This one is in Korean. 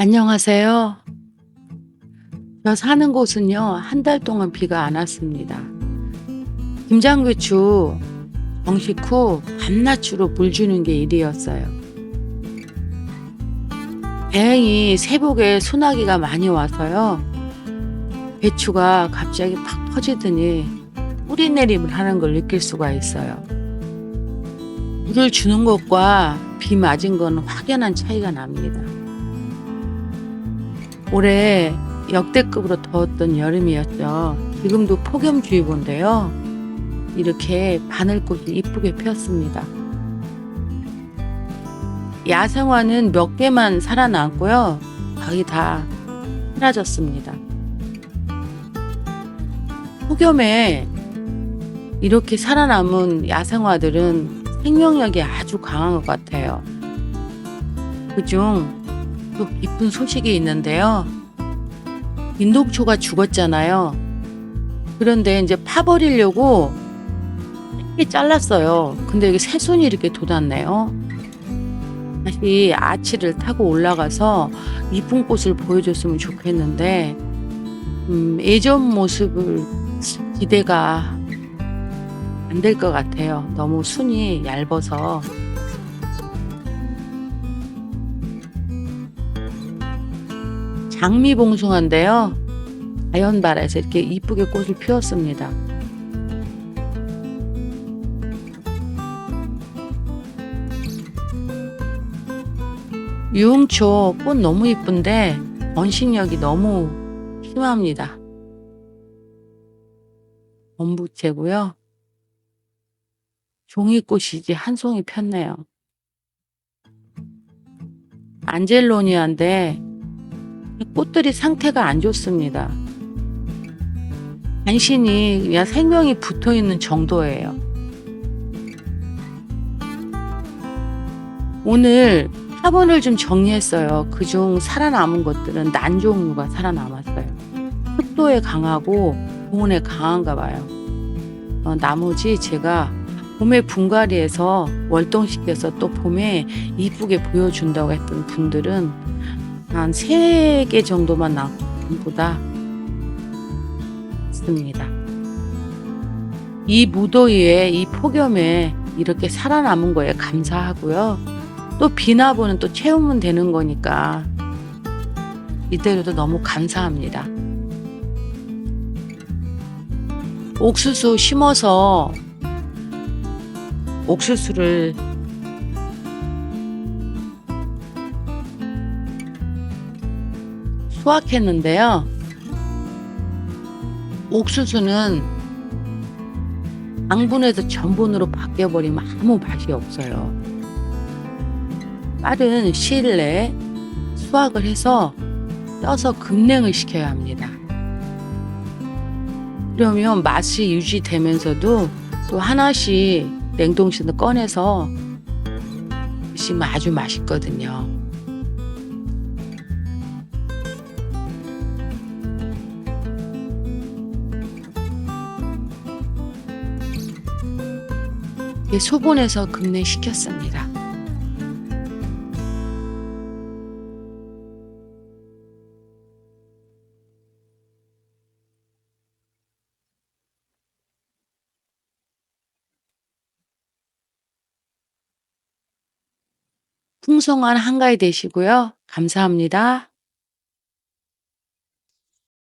안녕하세요. 저 사는 곳은요, 한 달 동안 비가 안 왔습니다. 김장교추 정식 후 밤낮으로 물 주는 게 일이었어요. 다행히 새벽에 소나기가 많이 와서요, 배추가 갑자기 팍 퍼지더니 뿌리 내림을 하는 걸 느낄 수가 있어요. 물을 주는 것과 비 맞은 건 확연한 차이가 납니다. 올해 역대급으로 더웠던 여름이었죠. 지금도 폭염주의보인데요. 이렇게 바늘꽃이 이쁘게 피었습니다. 야생화는 몇 개만 살아남고요. 거의 다 사라졌습니다. 폭염에 이렇게 살아남은 야생화들은 생명력이 아주 강한 것 같아요. 그중 또 기쁜 소식이 있는데요. 인동초가 죽었잖아요. 그런데 이제 파버리려고 이렇게 잘랐어요. 근데 이게 새순이 이렇게 돋았네요. 다시 아치를 타고 올라가서 이쁜 꽃을 보여줬으면 좋겠는데, 음, 예전 모습을 기대가 안 될 것 같아요. 너무 순이 얇아서. 장미 봉숭아인데요. 자연발에서 이렇게 이쁘게 꽃을 피웠습니다. 유흥초 꽃 너무 이쁜데 번식력이 너무 심합니다. 원부채고요. 종이꽃이 이제 한 송이 폈네요. 안젤로니아인데 꽃들이 상태가 안 좋습니다. 간신히 그냥 생명이 붙어 있는 정도예요. 오늘 화분을 좀 정리했어요. 그중 살아남은 것들은 난 종류가 살아남았어요. 습도에 강하고 보온에 강한가 봐요. 어, 나머지 제가 봄에 분갈이해서 월동시켜서 또 봄에 이쁘게 보여준다고 했던 분들은 한 세 개 정도만 남고 전부 다 있습니다. 이 무더위에 이 폭염에 이렇게 살아남은 거에 감사하고요. 또 비나보는 또 채우면 되는 거니까 이대로도 너무 감사합니다. 옥수수 심어서 옥수수를 수확했는데요. 옥수수는 당분에서 전분으로 바뀌어버리면 아무 맛이 없어요. 빠른 시일 내에 수확을 해서 떠서 급냉을 시켜야 합니다. 그러면 맛이 유지되면서도 또 하나씩 냉동실에 꺼내서 드시면 아주 맛있거든요. 소분해서 급냉시켰습니다. 풍성한 한가위 되시고요. 감사합니다.